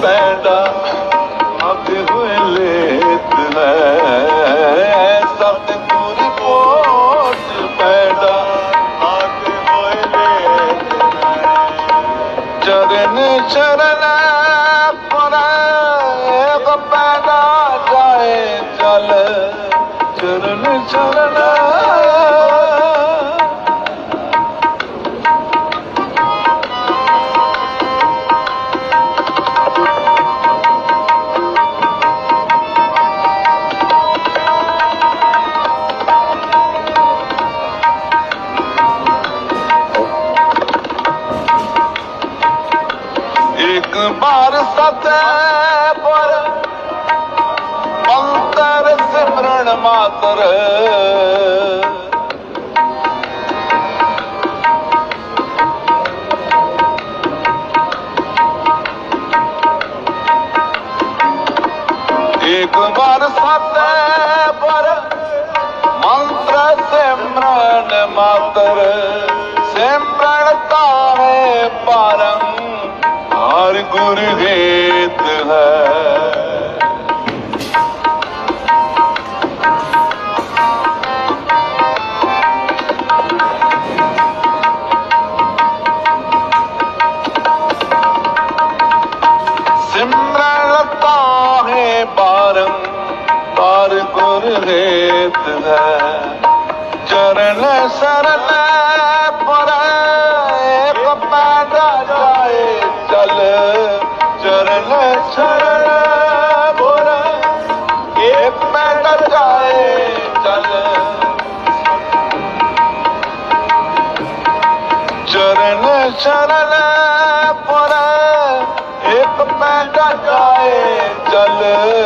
पैदा अब हुए लेत सब पूरी पोट पैदा अब हुए लेत चरण चरण पैदा जाए चल चरण चरण ਬਾਰ ਸਤੈ ਪਰ ਅੰਤਰ ਸਿਮਰਨ ਮਾਤਰ। ਇੱਕ ਵਾਰ ਸਤ ਗੁਰ ਗੀਤ ਹੈ। ਸਿਮਰਨ ਤਾਹੇ ਬਾਰੰ ਤਾਰ ਗੁਰ ਰੇਤ ਹੈ। ਚਰਨ ਸਰਨ ਇੱਕ ਪੈਦਾ ਜਾਏ ਚੱਲ। ਚਰਨ ਸ਼ਰਨ ਪਰ ਇੱਕ ਪੈਦਾ ਜਾਏ ਚੱਲ।